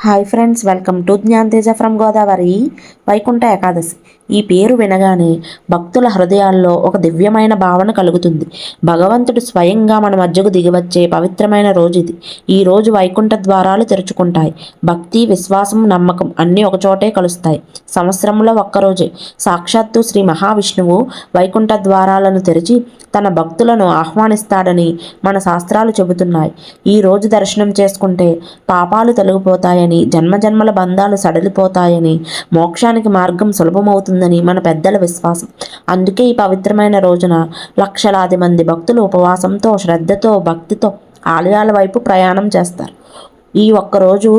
Hi friends welcome to Gyan Teja from Godavari Vaikuntha Ekadashi ఈ పేరు వినగానే భక్తుల హృదయాల్లో ఒక దివ్యమైన భావన కలుగుతుంది. భగవంతుడు స్వయంగా మన మధ్యకు దిగివచ్చే పవిత్రమైన రోజు ఇది. ఈ రోజు వైకుంఠ ద్వారాలు తెరుచుకుంటాయి. భక్తి విశ్వాసం నమ్మకం అన్నీ ఒకచోటే కలుస్తాయి. సంవత్సరంలో ఒక్కరోజే సాక్షాత్తు శ్రీ మహావిష్ణువు వైకుంఠ ద్వారాలను తెరిచి తన భక్తులను ఆహ్వానిస్తాడని మన శాస్త్రాలు చెబుతున్నాయి. ఈ రోజు దర్శనం చేసుకుంటే పాపాలు తొలగిపోతాయని జన్మజన్మల బంధాలు సడలిపోతాయని మోక్షానికి మార్గం సులభమవుతుంది సులభమవుతుందని మన పెద్దల విశ్వాసం. అందుకే ఈ పవిత్రమైన రోజున లక్షలాది మంది భక్తులు ఉపవాసంతో శ్రద్ధతో భక్తితో ఆలయాల వైపు ప్రయాణం చేస్తారు. ఈ ఒక్కరోజు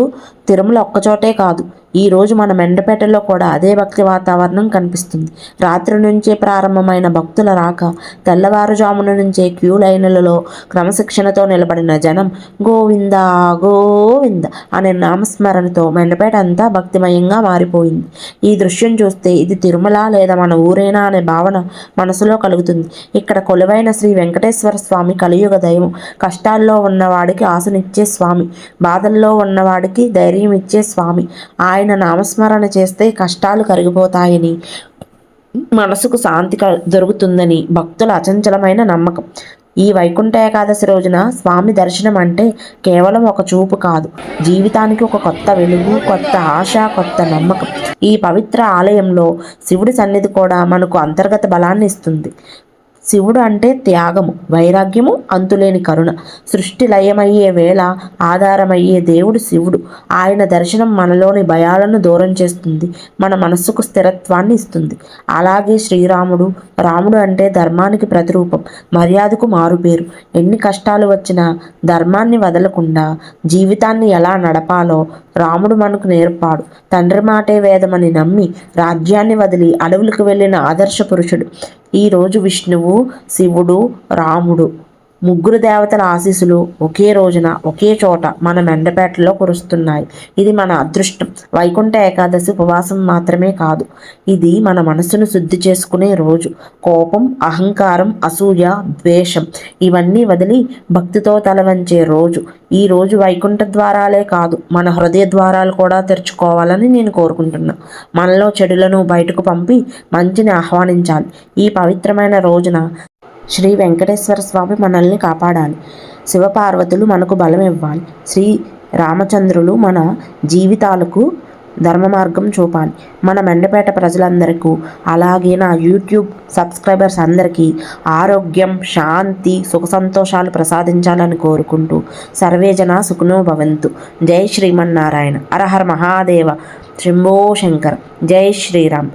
తిరుమల ఒక్కచోటే కాదు ఈరోజు మన మెండపేటలో కూడా అదే భక్తి వాతావరణం కనిపిస్తుంది. రాత్రి నుంచే ప్రారంభమైన భక్తుల రాక తెల్లవారుజామున నుంచే క్యూ లైన్లలో క్రమశిక్షణతో నిలబడిన జనం గోవింద గోవింద అనే నామస్మరణతో మెండపేట అంతా భక్తిమయంగా మారిపోయింది. ఈ దృశ్యం చూస్తే ఇది తిరుమల లేదా మన ఊరేనా అనే భావన మనసులో కలుగుతుంది. ఇక్కడ కొలువైన శ్రీ వెంకటేశ్వర స్వామి కలియుగ దైవం కష్టాల్లో ఉన్నవాడికి ఆశనిచ్చే స్వామి బాధల్లో ఉన్నవాడికి ధైర్యం ఇచ్చే స్వామి ఆయన ఆయన నామస్మరణ చేస్తే కష్టాలు కరిగిపోతాయని మనసుకు శాంతి దొరుకుతుందని భక్తుల అచంచలమైన నమ్మకం. ఈ వైకుంఠ ఏకాదశి రోజున స్వామి దర్శనం అంటే కేవలం ఒక చూపు కాదు. జీవితానికి ఒక కొత్త వెలుగు కొత్త ఆశ కొత్త నమ్మకం. ఈ పవిత్ర ఆలయంలో శివుడి సన్నిధి కూడా మనకు అంతర్గత బలాన్ని ఇస్తుంది. శివుడు అంటే త్యాగము వైరాగ్యము అంతులేని కరుణ. సృష్టి లయమయ్యే వేళ ఆధారమయ్యే దేవుడు శివుడు. ఆయన దర్శనం మనలోని భయాలను దూరం చేస్తుంది మన మనస్సుకు స్థిరత్వాన్ని ఇస్తుంది. అలాగే శ్రీరాముడు రాముడు అంటే ధర్మానికి ప్రతిరూపం మర్యాదకు మారుపేరు. ఎన్ని కష్టాలు వచ్చినా ధర్మాన్ని వదలకుండా జీవితాన్ని ఎలా నడపాలో రాముడు మనకు నేర్పాడు. తండ్రి మాటే వేదమని నమ్మి రాజ్యాన్ని వదిలి అడవులకు వెళ్ళిన ఆదర్శ పురుషుడు. ఈరోజు విష్ణువు శివుడు రాముడు. ముగ్గురు దేవతల ఆశీస్సులు ఒకే రోజున ఒకే చోట మన మెండపేటలో కురుస్తున్నాయి. ఇది మన అదృష్టం. వైకుంఠ ఏకాదశి ఉపవాసం మాత్రమే కాదు. ఇది మన మనసును శుద్ధి చేసుకునే రోజు. కోపం అహంకారం అసూయ ద్వేషం ఇవన్నీ వదిలి భక్తితో తలవంచే రోజు. ఈ రోజు వైకుంఠ ద్వారాలే కాదు మన హృదయ ద్వారాలు కూడా తెరుచుకోవాలని నేను కోరుకుంటున్నా. మనలో చెడులను బయటకు పంపి మంచిని ఆహ్వానించాలి. ఈ పవిత్రమైన రోజున శ్రీ వెంకటేశ్వర స్వామి మనల్ని కాపాడాలి. శివపార్వతులు మనకు బలం ఇవ్వాలి. శ్రీ రామచంద్రులు మన జీవితాలకు ధర్మ మార్గం చూపాలి. మన మెండపేట ప్రజలందరికీ అలాగే నా యూట్యూబ్ సబ్స్క్రైబర్స్ అందరికీ ఆరోగ్యం శాంతి సుఖ సంతోషాలు ప్రసాదించాలని కోరుకుంటూ సర్వేజన సుఖనో భవంతు. జై శ్రీమన్నారాయణ. అరహర మహాదేవ. శంభో శంకర్. జై శ్రీరామ్.